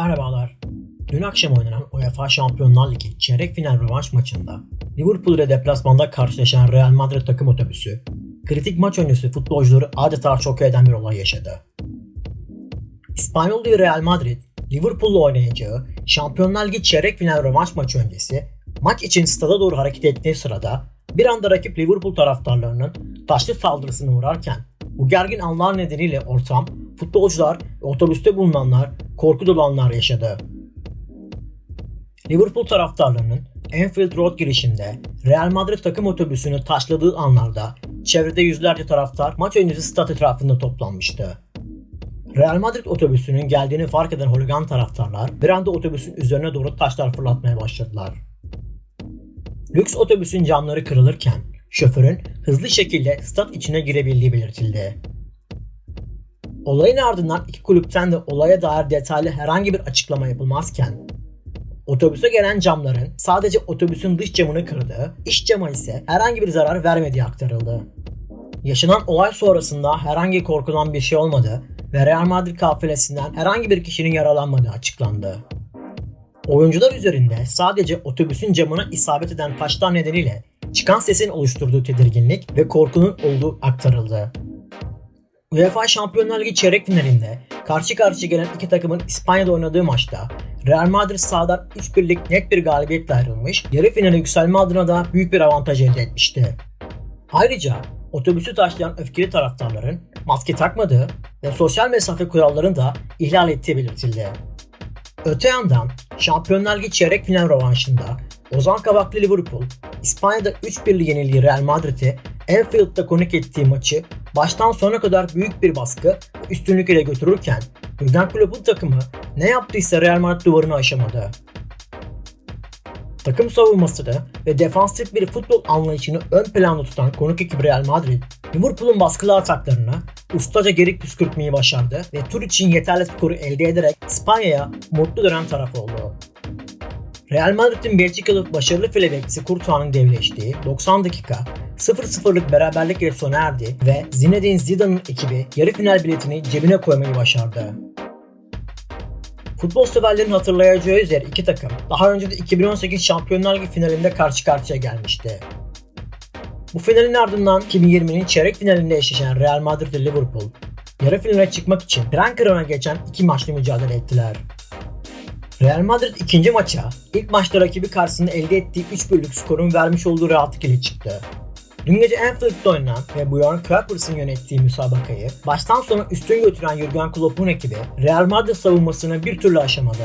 Merhabalar. Dün akşam oynanan UEFA Şampiyonlar Ligi çeyrek final rövanş maçında Liverpool ile deplasmanda karşılaşan Real Madrid takım otobüsü kritik maç öncesi futbolcuları adeta şok eden bir olay yaşadı. İspanyol Real Madrid, Liverpool'la oynayacağı Şampiyonlar Ligi çeyrek final rövanş maçı öncesi maç için stada doğru hareket ettiği sırada bir anda rakip Liverpool taraftarlarının taşlı saldırısına uğrarken bu gergin anlar nedeniyle ortam, futbolcular ve otobüste bulunanlar korku dolu anlar yaşadı. Liverpool taraftarlarının Anfield Road girişinde Real Madrid takım otobüsünü taşladığı anlarda çevrede yüzlerce taraftar maç öncesi stat etrafında toplanmıştı. Real Madrid otobüsünün geldiğini fark eden holigan taraftarlar bir anda otobüsün üzerine doğru taşlar fırlatmaya başladılar. Lüks otobüsün camları kırılırken şoförün hızlı şekilde stat içine girebildiği belirtildi. Olayın ardından iki kulüpten de olaya dair detaylı herhangi bir açıklama yapılmazken otobüse gelen camların sadece otobüsün dış camını kırdığı, iç cama ise herhangi bir zarar vermediği aktarıldı. Yaşanan olay sonrasında herhangi korkulan bir şey olmadı ve Real Madrid kafilesinden herhangi bir kişinin yaralanmadığı açıklandı. Oyuncular üzerinde sadece otobüsün camına isabet eden taşlar nedeniyle çıkan sesin oluşturduğu tedirginlik ve korkunun olduğu aktarıldı. UEFA Şampiyonlar Ligi çeyrek finalinde karşı karşıya gelen iki takımın İspanya'da oynadığı maçta Real Madrid sahadan 3-1'lik net bir galibiyetle ayrılmış, yarı finale yükselme adına da büyük bir avantaj elde etmişti. Ayrıca otobüsü taşlayan öfkeli taraftarların maske takmadığı ve sosyal mesafe kurallarını da ihlal ettiği belirtildi. Öte yandan Şampiyonlar Ligi çeyrek final rövanşında Ozan Kabaklı Liverpool, İspanya'da 3-1'li yenildiği Real Madrid'i Anfield'da konuk ettiği maçı baştan sona kadar büyük bir baskı üstünlük ile götürürken Jurgen Klopp'un takımı ne yaptıysa Real Madrid duvarını aşamadı. Takım savunmasını ve defansif bir futbol anlayışını ön planda tutan konuk ekip Real Madrid, Liverpool'un baskılı ataklarına ustaca geri püskürtmeyi başardı ve tur için yeterli skoru elde ederek İspanya'ya mutlu dönen taraf oldu. Real Madrid'in Belçikalı başarılı file bekçisi Courtois'ın devleştiği 90 dakika 0-0'lık beraberlik ile sona erdi ve Zinedine Zidane'ın ekibi yarı final biletini cebine koymayı başardı. Futbol severlerin hatırlayacağı üzere iki takım daha önce de 2018 Şampiyonlar Ligi finalinde karşı karşıya gelmişti. Bu finalin ardından 2020'nin çeyrek finalinde eşleşen Real Madrid ile Liverpool yarı finale çıkmak için tren kırana geçen iki maçlı mücadele ettiler. Real Madrid ikinci maça ilk maçta rakibi karşısında elde ettiği 3 birlik skorun vermiş olduğu rahatlık ile çıktı. Dün gece Anfield'da oynanan ve Bjorn Kuipers'ın yönettiği müsabakayı baştan sona üstün götüren Jurgen Klopp'un ekibi Real Madrid savunmasını bir türlü aşamadı.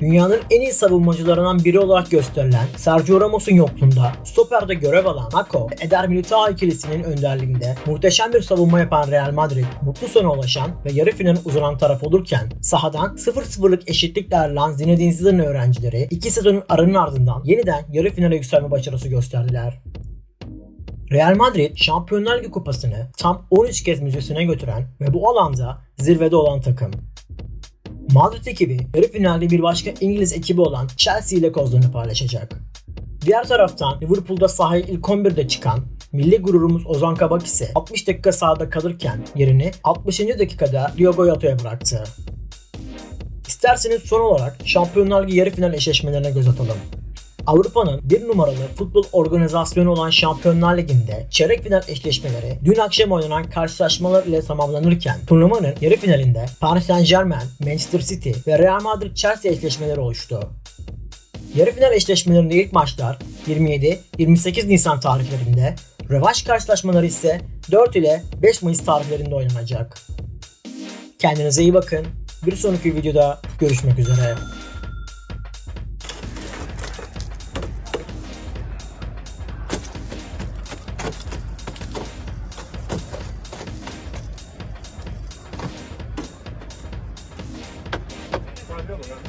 Dünyanın en iyi savunmacılarından biri olarak gösterilen Sergio Ramos'un yokluğunda stoperde görev alan Nako ve Eder Militao ikilisinin önderliğinde muhteşem bir savunma yapan Real Madrid mutlu sona ulaşan ve yarı finale uzanan taraf olurken sahadan 0-0'lık eşitlikle ayrılan Zinedine Zidane öğrencileri iki sezonun arının ardından yeniden yarı finale yükselme başarısı gösterdiler. Real Madrid Şampiyonlar Ligi kupasını tam 13 kez müzesine götüren ve bu alanda zirvede olan takım. Madrid ekibi yarı finalde bir başka İngiliz ekibi olan Chelsea ile kozlarını paylaşacak. Diğer taraftan Liverpool'da sahaya ilk 11'de çıkan milli gururumuz Ozan Kabak ise 60 dakika sahada kalırken yerini 60. dakikada Diogo Jota'ya bıraktı. İsterseniz son olarak Şampiyonlar Ligi yarı final eşleşmelerine göz atalım. Avrupa'nın bir numaralı futbol organizasyonu olan Şampiyonlar Ligi'nde çeyrek final eşleşmeleri dün akşam oynanan karşılaşmalar ile tamamlanırken turnuvanın yarı finalinde Paris Saint Germain, Manchester City ve Real Madrid Chelsea eşleşmeleri oluştu. Yarı final eşleşmelerinde ilk maçlar 27-28 Nisan tarihlerinde, rövanş karşılaşmaları ise 4 ile 5 Mayıs tarihlerinde oynanacak. Kendinize iyi bakın. Bir sonraki videoda görüşmek üzere. Gracias.